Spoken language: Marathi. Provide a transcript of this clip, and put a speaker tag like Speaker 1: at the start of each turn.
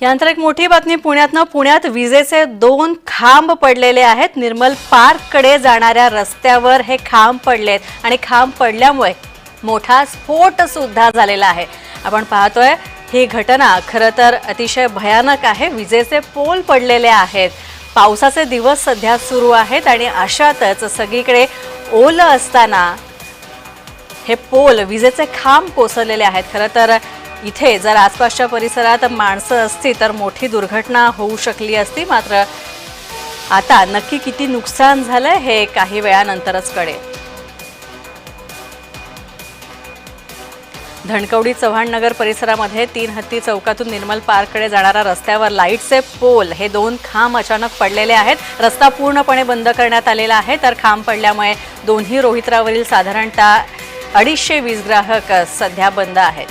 Speaker 1: यानंतर एक मोठी बातमी. पुण्यातनं पुण्यात विजेचे दोन खांब पडलेले आहेत. निर्मल पार्ककडे जाणाऱ्या रस्त्यावर हे खांब पडलेत आणि खांब पडल्यामुळे मोठा स्फोट सुद्धा झालेला आहे. आपण पाहतोय ही घटना खरं तर अतिशय भयानक आहे. विजेचे पोल पडलेले आहेत. पावसाचे दिवस सध्या सुरू आहेत आणि अशातच सगळीकडे ओलं असताना हे पोल विजेचे खांब कोसळलेले आहेत. खरं तर इथे जर आसपासच्या परिसरात माणसं असती तर मोठी दुर्घटना होऊ शकली असती. मात्र आता नक्की किती नुकसान झालं हे काही वेळानंतरच कळेल. धनकवडी चव्हाण नगर परिसरामध्ये तीन हत्ती चौकातून निर्मल पार्ककडे जाणाऱ्या रस्त्यावर लाईटचे पोल हे दोन खांब अचानक पडलेले आहेत. रस्ता पूर्णपणे बंद करण्यात आलेला आहे. तर खांब पडल्यामुळे दोन्ही रोहित्रावरील साधारणतः अडीचशे वीज ग्राहक सध्या बंद आहेत.